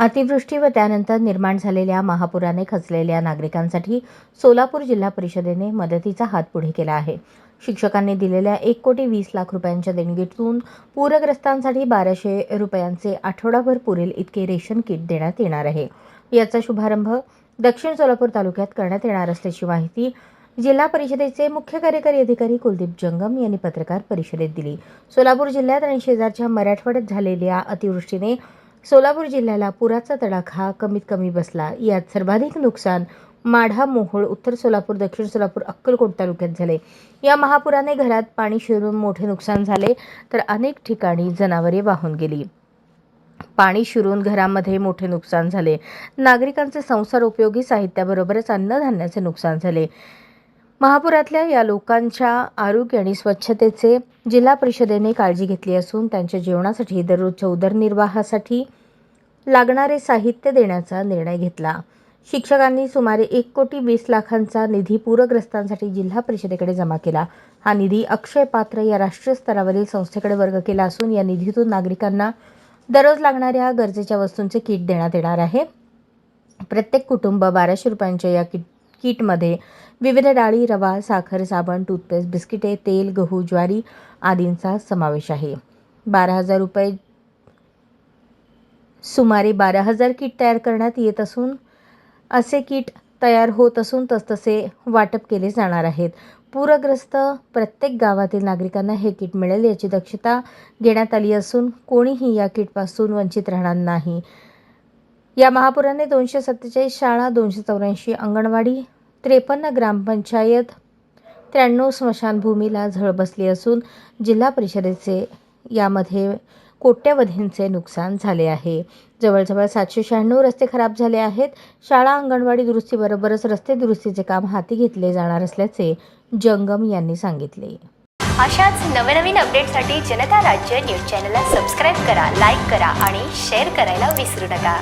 अतिवृष्टी व त्यानंतर निर्माण झालेल्या महापुराने खचलेल्या नागरिकांसाठी सोलापूर जिल्हा परिषदेने मदतीचा हात पुढे केला आहे. शिक्षकांनी दिलेल्या एक कोटी वीस लाख रुपयांच्या देणगीतून पूरग्रस्तांसाठी बाराशे रुपयांचे आठवडाभर पुरेल इतके रेशन किट देण्यात येणार आहे. याचा शुभारंभ दक्षिण सोलापूर तालुक्यात करण्यात येणार असल्याची माहिती जिल्हा परिषदेचे मुख्य कार्यकारी अधिकारी कुलदीप जंगम यांनी पत्रकार परिषदेत दिली. सोलापूर जिल्ह्यात आणि शेजारच्या मराठवाड्यात झालेल्या अतिवृष्टीने सोलापूर जिल्ह्याला पुराचा तडाखा कमीत कमी बसला. यात सर्वाधिक नुकसान माढा मोहोळ उत्तर सोलापूर दक्षिण सोलापूर अक्कलकोट तालुक्यात झाले. या महापुराने घरात पाणी शिरून मोठे नुकसान झाले तर अनेक ठिकाणी जनावरे वाहून गेली. पाणी शिरून घरामध्ये मोठे नुकसान झाले. नागरिकांचे संसार उपयोगी साहित्याबरोबरच अन्नधान्याचे नुकसान झाले. महापुरातल्या या लोकांच्या आरोग्य आणि स्वच्छतेचे जिल्हा परिषदेने काळजी घेतली असून त्यांच्या जेवणासाठी दररोजच्या उदरनिर्वाहासाठी लागणारे साहित्य देण्याचा निर्णय घेतला. शिक्षकांनी सुमारे एक कोटी वीस लाखांचा निधी पूरग्रस्तांसाठी जिल्हा परिषदेकडे जमा केला. हा निधी अक्षय पात्र या राष्ट्रीय स्तरावरील संस्थेकडे वर्ग केला असून या निधीतून नागरिकांना दररोज लागणाऱ्या गरजेच्या वस्तूंचे किट देण्यात येणार आहे. प्रत्येक कुटुंब बाराशे रुपयांच्या या किट किटमध्ये. विविध डाळी रवा साखर साबण टूथपेस्ट बिस्किटे तेल गहू ज्वारी आदींचा समावेश आहे. बारा हजार रुपये सुमारे बारा हजार किट तयार करण्यात येत असून असे किट तयार होत असून तसतसे वाटप केले जाणार आहेत. पूरग्रस्त प्रत्येक गावातील नागरिकांना हे किट मिळेल याची दक्षता घेण्यात आली असून कोणीही या किटपासून वंचित राहणार नाही. या महापुराने दोनशे सत्तेचाळीस शाळा दोनशे चौऱ्याऐंशी अंगणवाडी त्रेपन्न ग्रामपंचायत त्र्याण्णव स्मशानभूमीला झळ बसली असून जिल्हा परिषदेचे यामध्ये कोट्यवधींचे नुकसान झाले आहे. जवळजवळ सातशे शहाण्णव रस्ते खराब झाले आहेत. शाळा अंगणवाडी दुरुस्तीबरोबरच रस्ते दुरुस्तीचे काम हाती घेतले जाणार असल्याचे जंगम यांनी सांगितले. अशाच नवनवीन अपडेटसाठी जनता राज्य न्यूज चॅनलला सबस्क्राईब करा लाईक करा आणि शेअर करायला विसरू नका.